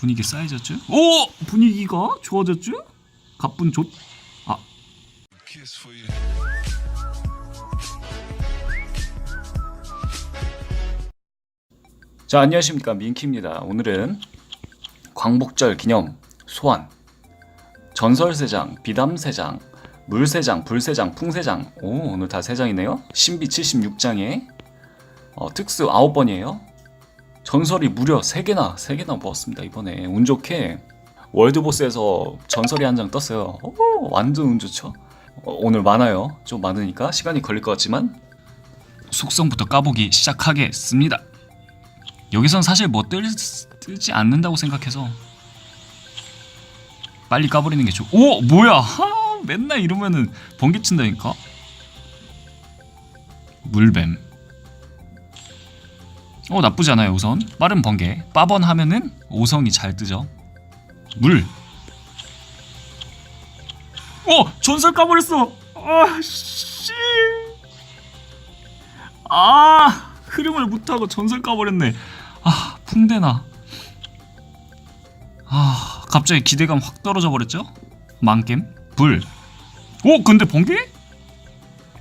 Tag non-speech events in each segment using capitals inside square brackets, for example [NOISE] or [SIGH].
분위기 쌓여졌죠? 오! 분위기가 좋아졌죠? 가쁜 좋... 아. 자 안녕하십니까 민키입니다. 오늘은 광복절 기념 소환 전설세장, 비담세장, 물세장, 불세장, 풍세장 오 오늘 다 세장이네요. 신비 76장에 어, 특수 9번이에요. 전설이 무려 3개나 3개나 모았습니다 이번에 운 좋게 월드보스에서 전설이 한 장 떴어요. 오, 완전 운 좋죠. 어, 오늘 많아요. 좀 많으니까 시간이 걸릴 것 같지만 속성부터 까보기 시작하겠습니다. 여기선 사실 뭐 뜰, 뜨지 않는다고 생각해서 빨리 까버리는 게 좋. 오 뭐야? 하, 맨날 이러면은 번개 친다니까. 물뱀. 어 나쁘지 않아요 우선 빠른 번개. 빠번 하면은 오성이 잘 뜨죠. 물. 어 전설 까버렸어. 아 씨. 아 흐름을 못하고 전설 까버렸네. 아 풍대나. 아 갑자기 기대감 확 떨어져 버렸죠? 망겜 불. 오 근데 번개?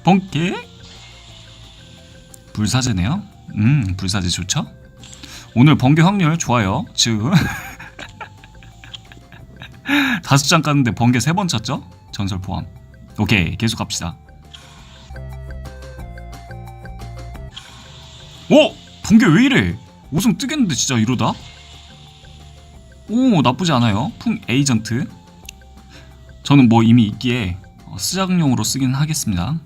번개? 불사제네요. 음 불사제 좋죠? 오늘 번개 확률 좋아요. 즉 [LAUGHS] 다섯 장 깠는데 번개 세 번 쳤죠? 전설 포함. 오케이 계속 갑시다. 오! 번개 왜 이래? 우승 뜨겠는데 진짜 이러다? 오 나쁘지 않아요. 풍 에이전트. 저는 뭐 이미 있기에 어, 수작용으로 쓰긴 하겠습니다.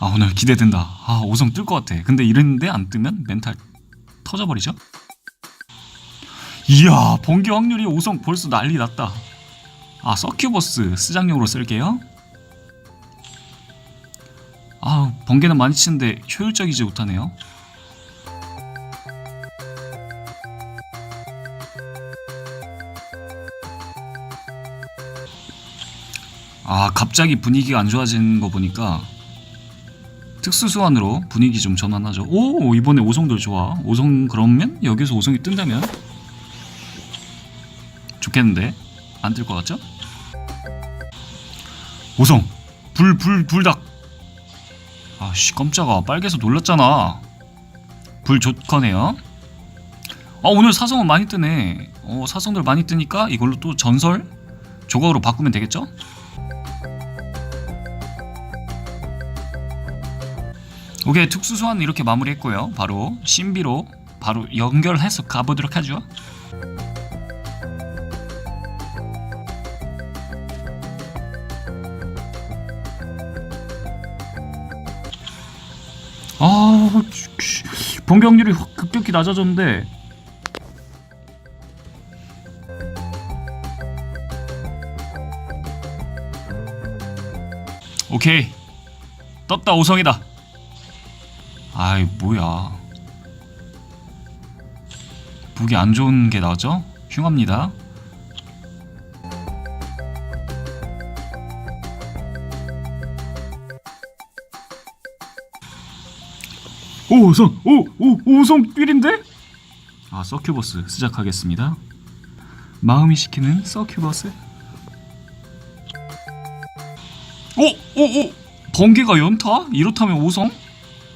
아 오늘 기대된다. 아 5성 뜰 것 같아. 근데 이랬는데 안 뜨면 멘탈 터져버리죠? 이야 번개 확률이 5성 벌써 난리 났다. 아 서큐버스 수작용으로 쓸게요. 아 번개는 많이 치는데 효율적이지 못하네요. 아 갑자기 분위기가 안 좋아지는 거 보니까 특수 소환으로 분위기 좀 전환하죠. 오 이번에 오성들 좋아. 오성 그러면 여기서 오성이 뜬다면 좋겠는데 안 뜰 것 같죠? 오성 불 불 불닭 아씨 깜짝아 빨개서 놀랐잖아 불 좋거네요 아 오늘 사성은 많이 뜨네 어 사성들 많이 뜨니까 이걸로 또 전설 조각으로 바꾸면 되겠죠? 오케이 특수 소환 이렇게 마무리했고요. 바로 신비로 바로 연결해서 가보도록 하죠. 아확 급격히 낮아졌는데. 오케이. 떴다 오성이다 아이 뭐야 보기 안 좋은 게 나왔죠? 흉합니다 오 우성 오오 우성 삘인데? 아 서큐버스 시작하겠습니다. 마음이 시키는 서큐버스. 오오오 번개가 연타? 이렇다면 오성?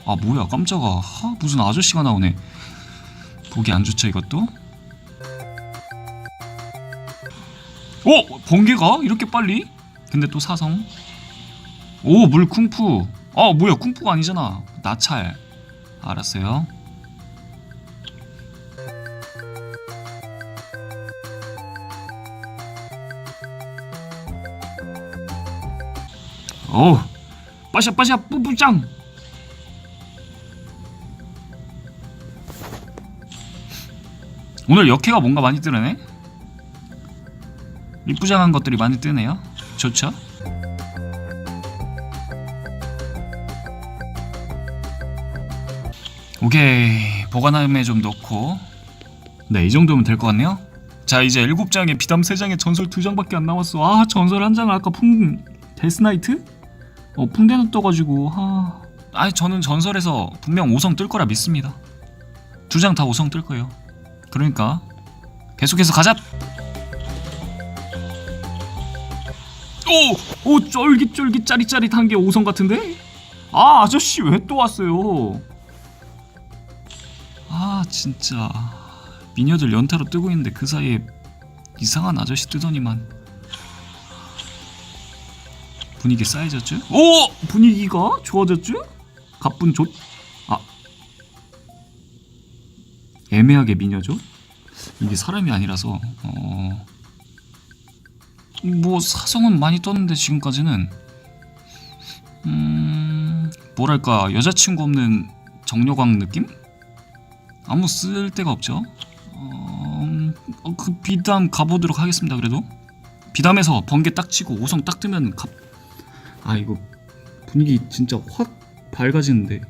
아 뭐야 깜짝아 하, 무슨 아저씨가 나오네. 보기 안 좋죠 이것도? 오 번개가 이렇게 빨리? 근데 또 사성. 오 물 쿵푸. 아 뭐야 쿵푸가 아니잖아. 나찰. 알았어요. 오, 빠샤빠샤 뿌뿌짱. 오늘 역해가 뭔가 많이 뜨네. 이쁘장한 것들이 많이 뜨네요. 좋죠? 오케이 보관함에 좀 넣고. 네 이 정도면 될 것 같네요. 자 이제 일곱 장에 비담 세 장에 전설 두 장밖에 안 남았어. 아 전설 한장 아까 풍 데스나이트? 어 풍대는 떠가지고 아 아니 저는 전설에서 분명 5성 뜰 거라 믿습니다. 두 장 다 5성 뜰 거예요 그러니까 계속해서 가자. 오, 오 쫄깃쫄깃 짜릿짜릿한 게 오성 같은데? 아 아저씨 왜 또 왔어요? 아 진짜 미녀들 연타로 뜨고 있는데 그 사이에 이상한 아저씨 뜨더니만 분위기 쌓여졌죠? 오 분위기가 좋아졌죠? 가쁜 조... 애매하게 미녀죠? 이게 사람이 아니라서 어... 뭐 사성은 많이 떴는데 지금까지는 음 뭐랄까 여자친구 없는 정려광 느낌? 아무 쓸데가 없죠. 어, 음, 어, 그 비담 가보도록 하겠습니다. 그래도 비담에서 번개 딱 치고 오성 딱 뜨면 갑... 아 이거 분위기 진짜 확 밝아지는데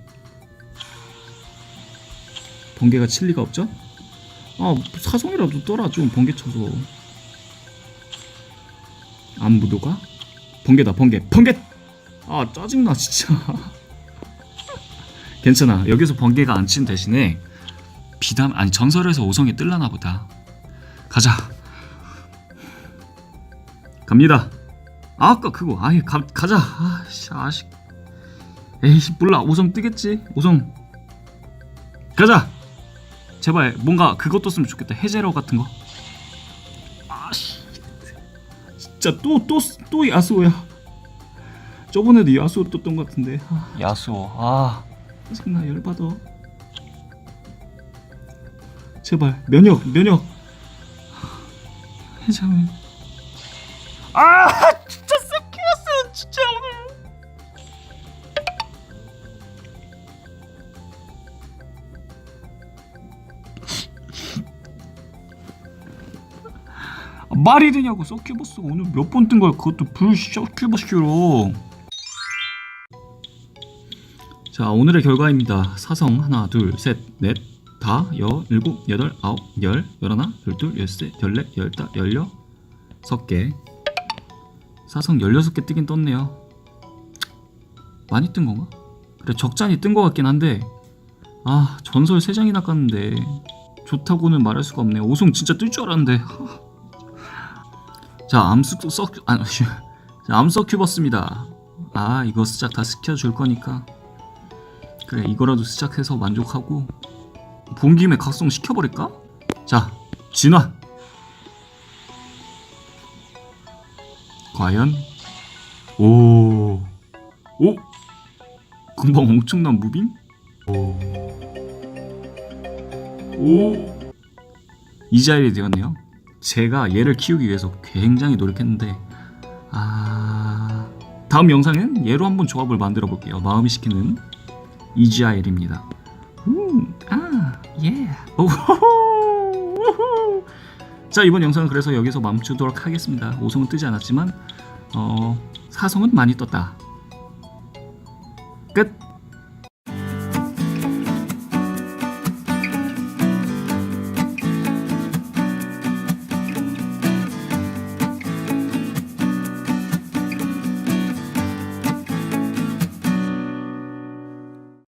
번개가 칠 리가 없죠? 아 사성이라도 떠라 좀 번개 쳐서. 안무도가? 번개다 번개 번개! 아 짜증나 진짜. [LAUGHS] 괜찮아. 여기서 번개가 안 친 대신에 비담 아니 전설에서 오성이 뜰라나 보다. 가자. 갑니다. 아, 아까 그거 아예 가, 가자. 아씨 아씨 에이씨 몰라. 오성 뜨겠지? 오성. 가자 제발 뭔가 그것 떴으면 좋겠다. 해제러 같은 거? 아씨. 진짜 또 또 또 야수야. 저번에도 야수 떴던 것 같은데. 아, 야수 아. 짜증나 열받아. 제발 면역 면역. 해자면. 아 진짜 쎄키웠어 진짜 말이 되냐고 서큐버스 오늘 몇 번 뜬 거야? 그것도 불 서큐버스로. 자 오늘의 결과입니다. 사성 하나 둘셋넷 다 여 일곱 여덟 아홉 열 열하나 열둘 열셋 열넷 열다 열여 석개. 사성 열여섯 개 뜨긴 떴네요. 많이 뜬 건가? 그래 적잖이 뜬 것 같긴 한데. 아 전설 세 장이나 깠는데. 좋다고는 말할 수가 없네. 오송 진짜 뜰 줄 알았는데 [LAUGHS] 자 암수 썩 아, 자, 암서큐버스입니다 아 이거 시작 다 시켜줄 거니까 그래 이거라도 시작해서 만족하고 본 김에 각성 시켜버릴까? 자 진화 과연 오 오? 금방 엄청난 무빙? 오. 오. 이자일이 되었네요. 제가 얘를 키우기 위해서 굉장히 노력했는데 아 다음 영상은 얘로 한번 조합을 만들어 볼게요. 마음이 시키는 이지아엘입니다. 음, 아, 예. 자 이번 영상은 그래서 여기서 멈추도록 하겠습니다. 오성은 뜨지 않았지만 어 사성은 많이 떴다. 끝.